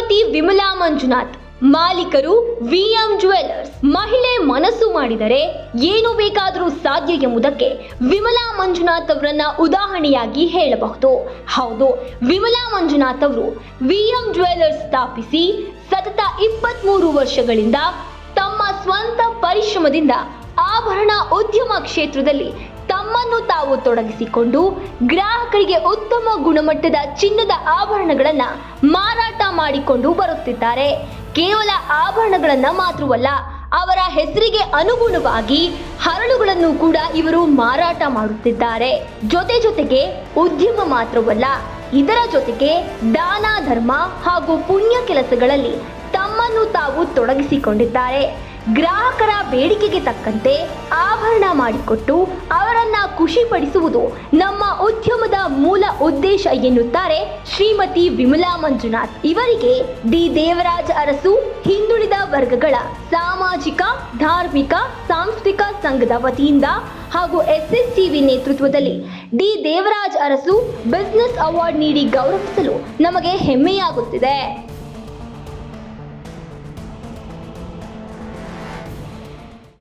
ಶ್ರೀಮತಿ ವಿಮಲಾ ಮಂಜುನಾಥ್. ಮಾಲೀಕರು VM jewellers ಮಹಿಳೆ ಮನಸ್ಸು ಮಾಡಿದರೆ ಏನು ಬೇಕಾದರೂ ಸಾಧ್ಯ ಎಂಬುದಕ್ಕೆ ವಿಮಲಾ ಮಂಜುನಾಥ್ ಅವರನ್ನ ಉದಾಹರಣೆಯಾಗಿ ಹೇಳಬಹುದು. ಹೌದು, ವಿಮಲಾ ಮಂಜುನಾಥ್ ಅವರು ವಿಎಂ ಜುವೆಲ್ಲರ್ಸ್ ಸ್ಥಾಪಿಸಿ ಸತತ ಇಪ್ಪತ್ಮೂರು ವರ್ಷಗಳಿಂದ ತಮ್ಮ ಸ್ವಂತ ಪರಿಶ್ರಮದಿಂದ ಆಭರಣ ಉದ್ಯಮ ಕ್ಷೇತ್ರದಲ್ಲಿ ತಮ್ಮನ್ನು ತಾವು ತೊಡಗಿಸಿಕೊಂಡು ಗ್ರಾಹಕರಿಗೆ ಉತ್ತಮ ಗುಣಮಟ್ಟದ ಚಿನ್ನದ ಆಭರಣಗಳನ್ನು ಮಾರಾಟ ಮಾಡಿಕೊಂಡು ಬರುತ್ತಿದ್ದಾರೆ. ಕೇವಲ ಆಭರಣಗಳನ್ನು ಮಾತ್ರವಲ್ಲ, ಅವರ ಹೆಸರಿಗೆ ಅನುಗುಣವಾಗಿ ಹರಳುಗಳನ್ನು ಕೂಡ ಇವರು ಮಾರಾಟ ಮಾಡುತ್ತಿದ್ದಾರೆ. ಜೊತೆ ಜೊತೆಗೆ ಉದ್ಯಮ ಮಾತ್ರವಲ್ಲ, ಇದರ ಜೊತೆಗೆ ದಾನ, ಧರ್ಮ ಹಾಗೂ ಪುಣ್ಯ ಕೆಲಸಗಳಲ್ಲಿ ತಮ್ಮನ್ನು ತಾವು ತೊಡಗಿಸಿಕೊಂಡಿದ್ದಾರೆ. ಗ್ರಾಹಕರ ಬೇಡಿಕೆಗೆ ತಕ್ಕಂತೆ ಆಭರಣ ಮಾಡಿಕೊಟ್ಟು ಅವರನ್ನ ಖುಷಿಪಡಿಸುವುದು ನಮ್ಮ ಉದ್ಯಮದ ಮೂಲ ಉದ್ದೇಶ ಎನ್ನುತ್ತಾರೆ ಶ್ರೀಮತಿ ವಿಮಲಾ ಮಂಜುನಾಥ್. ಇವರಿಗೆ ಡಿ ದೇವರಾಜ್ ಅರಸು, ಹಿಂದುಳಿದ ವರ್ಗಗಳ ಸಾಮಾಜಿಕ, ಧಾರ್ಮಿಕ ಸಾಂಸ್ಥಿಕ ಸಂಘದ ವತಿಯಿಂದ ಹಾಗೂ ಎಸ್ಎಸ್ಟಿವಿ ನೇತೃತ್ವದಲ್ಲಿ D Devaraj Arasu business award ನೀಡಿ ಗೌರವಿಸಲು ನಮಗೆ ಹೆಮ್ಮೆಯಾಗುತ್ತಿದೆ.